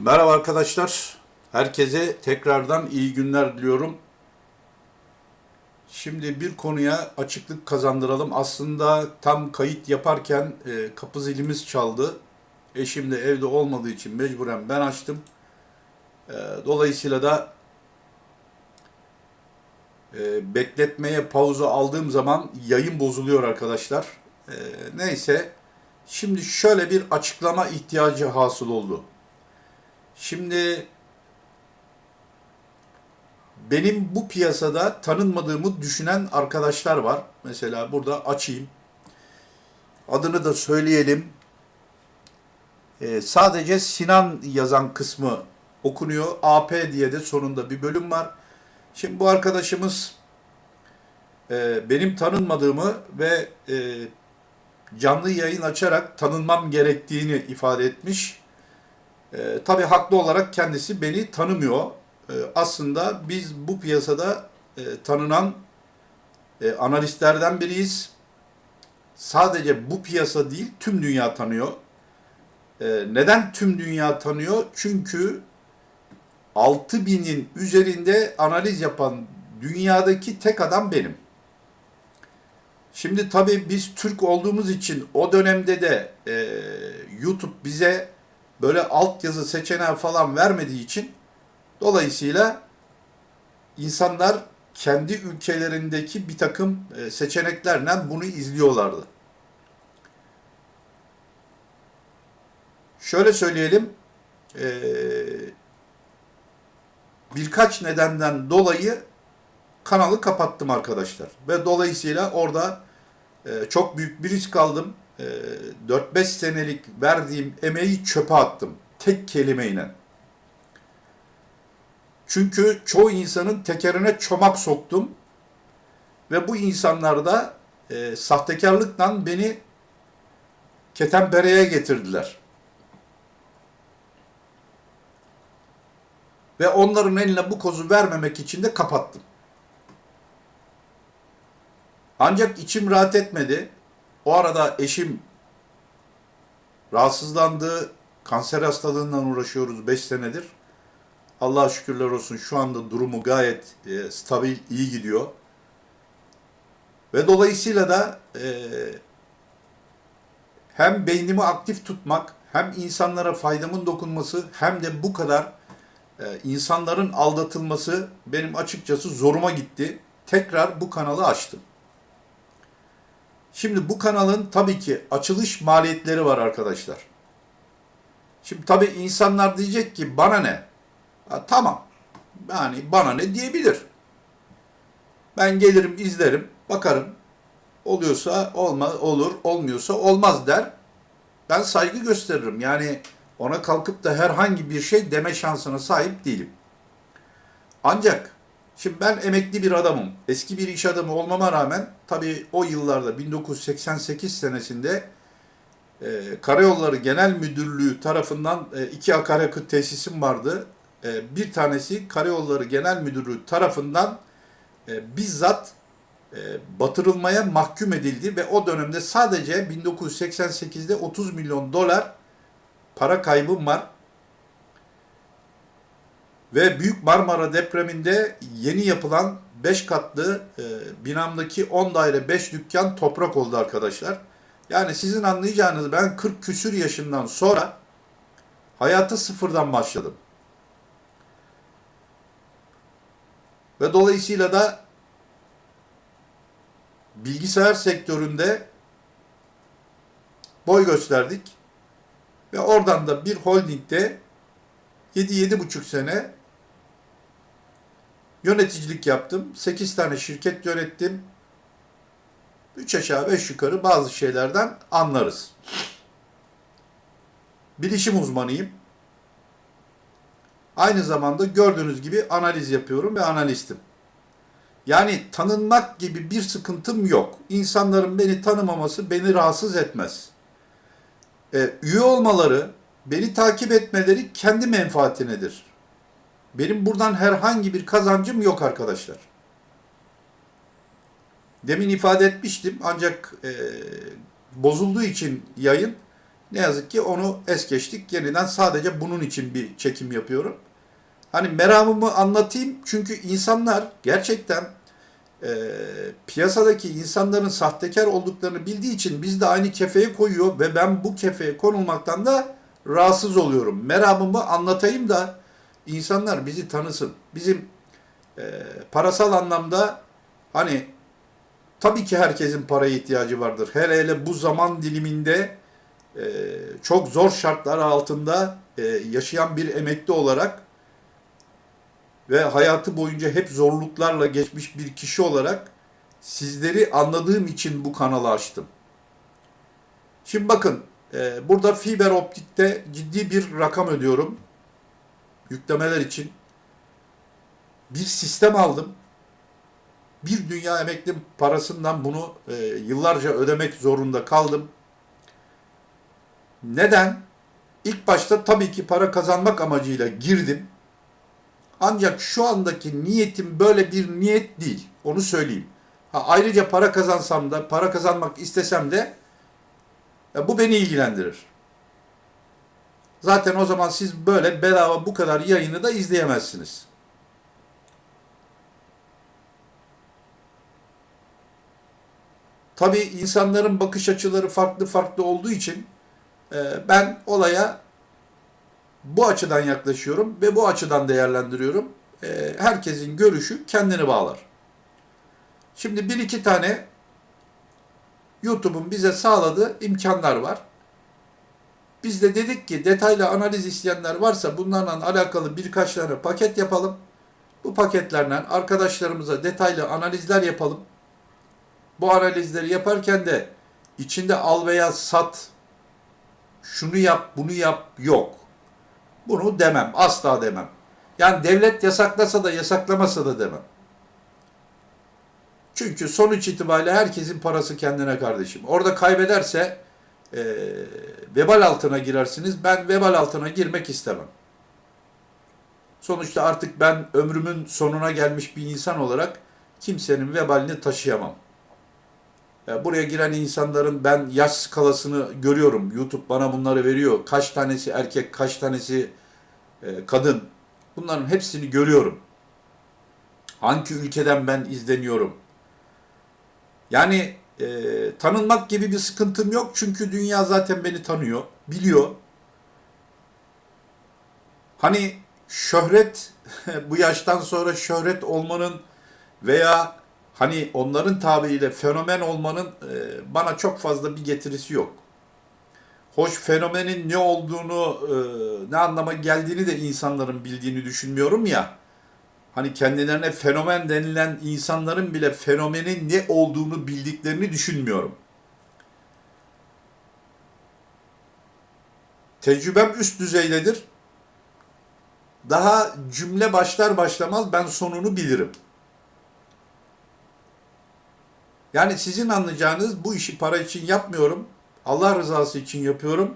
Merhaba arkadaşlar. Herkese tekrardan iyi günler diliyorum. Şimdi bir konuya açıklık kazandıralım. Aslında tam kayıt yaparken e, kapı zilimiz çaldı. Eşim de evde olmadığı için mecburen ben açtım. E, dolayısıyla da e, bekletmeye pauzu aldığım zaman yayın bozuluyor arkadaşlar. E, neyse. Şimdi şöyle bir açıklama ihtiyacı hasıl oldu. Şimdi benim bu piyasada tanınmadığımı düşünen arkadaşlar var. Mesela burada açayım. Adını da söyleyelim. Ee, sadece Sinan yazan kısmı okunuyor. AP diye de sonunda bir bölüm var. Şimdi bu arkadaşımız e, benim tanınmadığımı ve e, canlı yayın açarak tanınmam gerektiğini ifade etmiş. E, tabii haklı olarak kendisi beni tanımıyor. E, aslında biz bu piyasada e, tanınan e, analistlerden biriyiz. Sadece bu piyasa değil, tüm dünya tanıyor. E, neden tüm dünya tanıyor? Çünkü 6000'in üzerinde analiz yapan dünyadaki tek adam benim. Şimdi tabii biz Türk olduğumuz için o dönemde de e, YouTube bize böyle altyazı seçeneği falan vermediği için dolayısıyla insanlar kendi ülkelerindeki bir takım e, seçeneklerle bunu izliyorlardı. Şöyle söyleyelim, e, birkaç nedenden dolayı kanalı kapattım arkadaşlar. Ve dolayısıyla orada e, çok büyük bir risk aldım. E, 4-5 senelik verdiğim emeği çöpe attım. Tek kelimeyle. Çünkü çoğu insanın tekerine çomak soktum. Ve bu insanlar da e, sahtekarlıkla beni ketenpereye getirdiler. Ve onların eline bu kozu vermemek için de kapattım. Ancak içim rahat etmedi. O arada eşim rahatsızlandı. Kanser hastalığından uğraşıyoruz 5 senedir. Allah'a şükürler olsun şu anda durumu gayet e, stabil, iyi gidiyor. Ve dolayısıyla da e, hem beynimi aktif tutmak, hem insanlara faydamın dokunması, hem de bu kadar e, insanların aldatılması benim açıkçası zoruma gitti. Tekrar bu kanalı açtım. Şimdi bu kanalın tabii ki açılış maliyetleri var arkadaşlar. Şimdi tabii insanlar diyecek ki bana ne? Ha, tamam. Yani bana ne diyebilir. Ben gelirim izlerim, bakarım. Oluyorsa olma, olur, olmuyorsa olmaz der. Ben saygı gösteririm. Yani ona kalkıp da herhangi bir şey deme şansına sahip değilim. Ancak Şimdi ben emekli bir adamım. Eski bir iş adamı olmama rağmen tabii o yıllarda 1988 senesinde e, Karayolları Genel Müdürlüğü tarafından e, iki akaryakıt tesisim vardı. E, bir tanesi Karayolları Genel Müdürlüğü tarafından e, bizzat e, batırılmaya mahkum edildi ve o dönemde sadece 1988'de 30 milyon dolar para kaybım var. Ve Büyük Marmara depreminde yeni yapılan 5 katlı e, binamdaki 10 daire 5 dükkan toprak oldu arkadaşlar. Yani sizin anlayacağınız ben 40 küsür yaşından sonra hayata sıfırdan başladım. Ve dolayısıyla da bilgisayar sektöründe boy gösterdik. Ve oradan da bir holdingde 7-7,5 sene yöneticilik yaptım. 8 tane şirket yönettim. 3 aşağı 5 yukarı bazı şeylerden anlarız. Bilişim uzmanıyım. Aynı zamanda gördüğünüz gibi analiz yapıyorum ve analistim. Yani tanınmak gibi bir sıkıntım yok. İnsanların beni tanımaması beni rahatsız etmez. Ee, üye olmaları, beni takip etmeleri kendi menfaatinedir. Benim buradan herhangi bir kazancım yok arkadaşlar. Demin ifade etmiştim ancak e, bozulduğu için yayın Ne yazık ki onu es geçtik. Yeniden sadece bunun için bir çekim yapıyorum. Hani meramımı anlatayım çünkü insanlar gerçekten e, piyasadaki insanların sahtekar olduklarını bildiği için biz de aynı kefeye koyuyor ve ben bu kefeye konulmaktan da rahatsız oluyorum. Meramımı anlatayım da insanlar bizi tanısın. Bizim e, parasal anlamda hani tabii ki herkesin paraya ihtiyacı vardır. Hele hele bu zaman diliminde e, çok zor şartlar altında e, yaşayan bir emekli olarak ve hayatı boyunca hep zorluklarla geçmiş bir kişi olarak sizleri anladığım için bu kanalı açtım. Şimdi bakın e, burada fiber optikte ciddi bir rakam ödüyorum yüklemeler için. Bir sistem aldım. Bir dünya emekli parasından bunu e, yıllarca ödemek zorunda kaldım. Neden? İlk başta tabii ki para kazanmak amacıyla girdim. Ancak şu andaki niyetim böyle bir niyet değil. Onu söyleyeyim. Ha, ayrıca para kazansam da, para kazanmak istesem de bu beni ilgilendirir. Zaten o zaman siz böyle bedava bu kadar yayını da izleyemezsiniz. Tabii insanların bakış açıları farklı farklı olduğu için e, ben olaya bu açıdan yaklaşıyorum ve bu açıdan değerlendiriyorum. E, herkesin görüşü kendini bağlar. Şimdi bir iki tane YouTube'un bize sağladığı imkanlar var. Biz de dedik ki detaylı analiz isteyenler varsa bunlarla alakalı birkaç tane paket yapalım. Bu paketlerle arkadaşlarımıza detaylı analizler yapalım. Bu analizleri yaparken de içinde al veya sat, şunu yap, bunu yap yok. Bunu demem, asla demem. Yani devlet yasaklasa da yasaklamasa da demem. Çünkü sonuç itibariyle herkesin parası kendine kardeşim. Orada kaybederse e, vebal altına girersiniz. Ben vebal altına girmek istemem. Sonuçta artık ben ömrümün sonuna gelmiş bir insan olarak kimsenin vebalini taşıyamam. Ya buraya giren insanların ben yaş skalasını görüyorum. YouTube bana bunları veriyor. Kaç tanesi erkek, kaç tanesi e, kadın. Bunların hepsini görüyorum. Hangi ülkeden ben izleniyorum? Yani e, tanınmak gibi bir sıkıntım yok. Çünkü dünya zaten beni tanıyor, biliyor. Hani şöhret, bu yaştan sonra şöhret olmanın veya hani onların tabiriyle fenomen olmanın e, bana çok fazla bir getirisi yok. Hoş fenomenin ne olduğunu, e, ne anlama geldiğini de insanların bildiğini düşünmüyorum ya. Hani kendilerine fenomen denilen insanların bile fenomenin ne olduğunu bildiklerini düşünmüyorum. Tecrübem üst düzeydedir. Daha cümle başlar başlamaz ben sonunu bilirim. Yani sizin anlayacağınız bu işi para için yapmıyorum. Allah rızası için yapıyorum.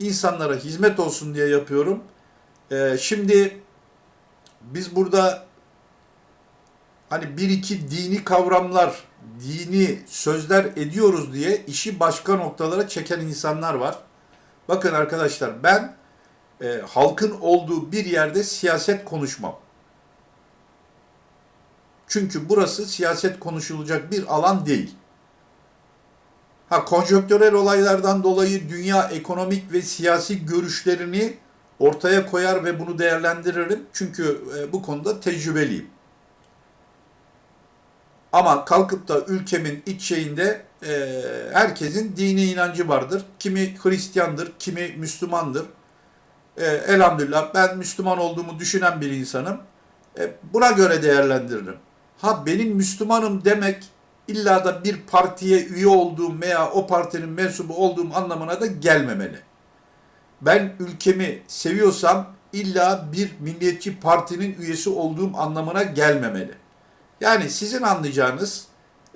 İnsanlara hizmet olsun diye yapıyorum. Ee, şimdi biz burada hani bir iki dini kavramlar, dini sözler ediyoruz diye işi başka noktalara çeken insanlar var. Bakın arkadaşlar ben e, halkın olduğu bir yerde siyaset konuşmam. Çünkü burası siyaset konuşulacak bir alan değil. Ha konjonktürel olaylardan dolayı dünya ekonomik ve siyasi görüşlerini ortaya koyar ve bunu değerlendiririm. Çünkü e, bu konuda tecrübeliyim. Ama kalkıp da ülkemin iç şeyinde e, herkesin dini inancı vardır. Kimi Hristiyandır, kimi Müslümandır. E, elhamdülillah ben Müslüman olduğumu düşünen bir insanım. E, buna göre değerlendiririm. Ha benim Müslümanım demek illa da bir partiye üye olduğum veya o partinin mensubu olduğum anlamına da gelmemeli. Ben ülkemi seviyorsam illa bir milliyetçi partinin üyesi olduğum anlamına gelmemeli. Yani sizin anlayacağınız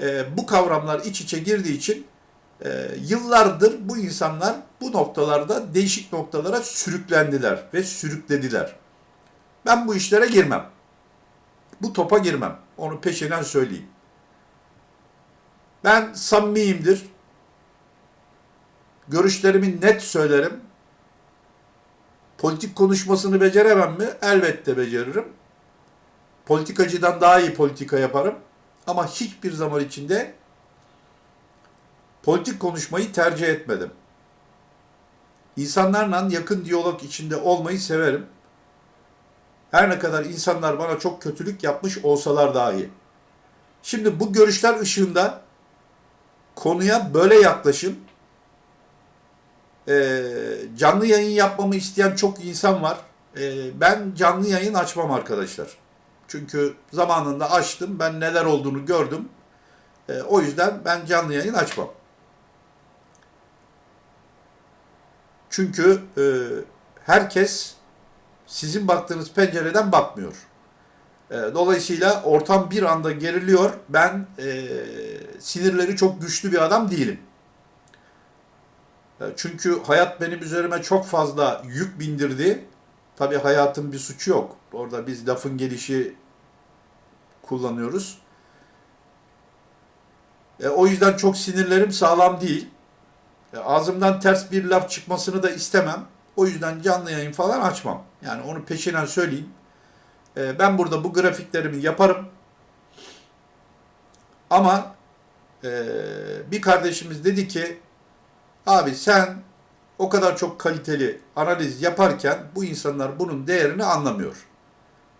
e, bu kavramlar iç içe girdiği için e, yıllardır bu insanlar bu noktalarda değişik noktalara sürüklendiler ve sürüklediler. Ben bu işlere girmem. Bu topa girmem. Onu peşinen söyleyeyim. Ben samimiyimdir. Görüşlerimi net söylerim. Politik konuşmasını beceremem mi? Elbette beceririm. Politikacıdan daha iyi politika yaparım. Ama hiçbir zaman içinde politik konuşmayı tercih etmedim. İnsanlarla yakın diyalog içinde olmayı severim. Her ne kadar insanlar bana çok kötülük yapmış olsalar dahi. Şimdi bu görüşler ışığında konuya böyle yaklaşın. Ee, canlı yayın yapmamı isteyen çok insan var. Ee, ben canlı yayın açmam arkadaşlar. Çünkü zamanında açtım. Ben neler olduğunu gördüm. Ee, o yüzden ben canlı yayın açmam. Çünkü e, herkes sizin baktığınız pencereden bakmıyor. E, dolayısıyla ortam bir anda geriliyor. Ben e, sinirleri çok güçlü bir adam değilim. E, çünkü hayat benim üzerime çok fazla yük bindirdi. Tabii hayatın bir suçu yok. Orada biz lafın gelişi kullanıyoruz. E, o yüzden çok sinirlerim sağlam değil. E, ağzımdan ters bir laf çıkmasını da istemem. O yüzden canlı yayın falan açmam. Yani onu peşinen söyleyeyim. E, ben burada bu grafiklerimi yaparım. Ama e, bir kardeşimiz dedi ki abi sen o kadar çok kaliteli analiz yaparken bu insanlar bunun değerini anlamıyor.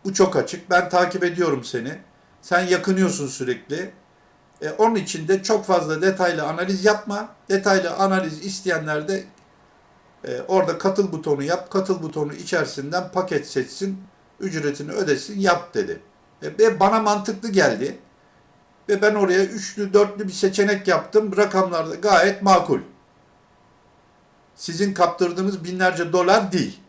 Bu çok açık. Ben takip ediyorum seni. Sen yakınıyorsun sürekli. E, onun için de çok fazla detaylı analiz yapma. Detaylı analiz isteyenler de e, orada katıl butonu yap. Katıl butonu içerisinden paket seçsin. Ücretini ödesin yap dedi. E, ve bana mantıklı geldi. Ve ben oraya üçlü dörtlü bir seçenek yaptım. Rakamlar da gayet makul. Sizin kaptırdığınız binlerce dolar değil.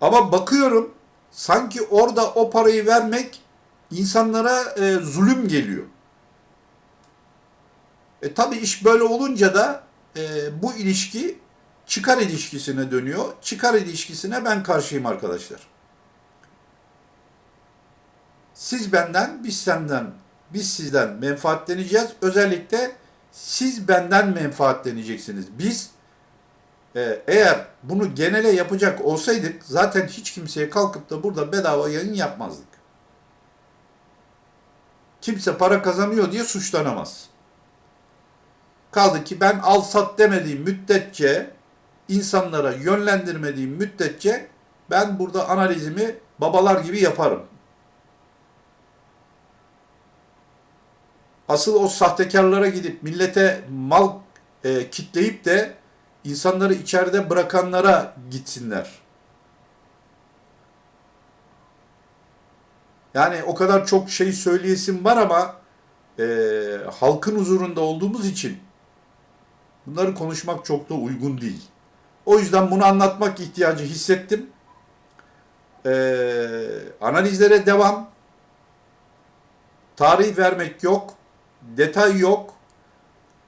Ama bakıyorum sanki orada o parayı vermek insanlara e, zulüm geliyor. E tabi iş böyle olunca da e, bu ilişki çıkar ilişkisine dönüyor. Çıkar ilişkisine ben karşıyım arkadaşlar. Siz benden, biz senden, biz sizden menfaatleneceğiz. Özellikle siz benden menfaatleneceksiniz. Biz e, eğer bunu genele yapacak olsaydık zaten hiç kimseye kalkıp da burada bedava yayın yapmazdık. Kimse para kazanıyor diye suçlanamaz. Kaldı ki ben al sat demediğim müddetçe, insanlara yönlendirmediğim müddetçe ben burada analizimi babalar gibi yaparım. Asıl o sahtekarlara gidip millete mal e, kitleyip de insanları içeride bırakanlara gitsinler. Yani o kadar çok şey söyleyesim var ama e, halkın huzurunda olduğumuz için bunları konuşmak çok da uygun değil. O yüzden bunu anlatmak ihtiyacı hissettim. E, analizlere devam. Tarih vermek yok. Detay yok.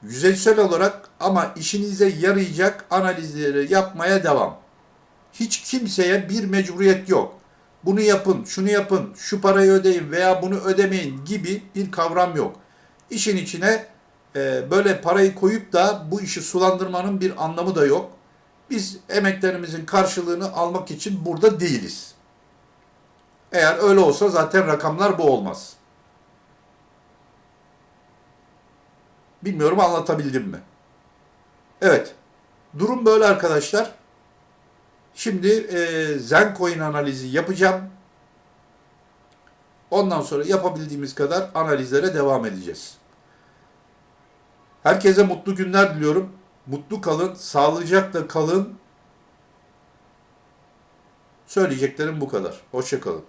Yüzeysel olarak ama işinize yarayacak analizleri yapmaya devam. Hiç kimseye bir mecburiyet yok bunu yapın, şunu yapın, şu parayı ödeyin veya bunu ödemeyin gibi bir kavram yok. İşin içine e, böyle parayı koyup da bu işi sulandırmanın bir anlamı da yok. Biz emeklerimizin karşılığını almak için burada değiliz. Eğer öyle olsa zaten rakamlar bu olmaz. Bilmiyorum anlatabildim mi? Evet. Durum böyle arkadaşlar. Şimdi e, Zencoin analizi yapacağım. Ondan sonra yapabildiğimiz kadar analizlere devam edeceğiz. Herkese mutlu günler diliyorum. Mutlu kalın, sağlıcakla kalın. Söyleyeceklerim bu kadar. Hoşçakalın.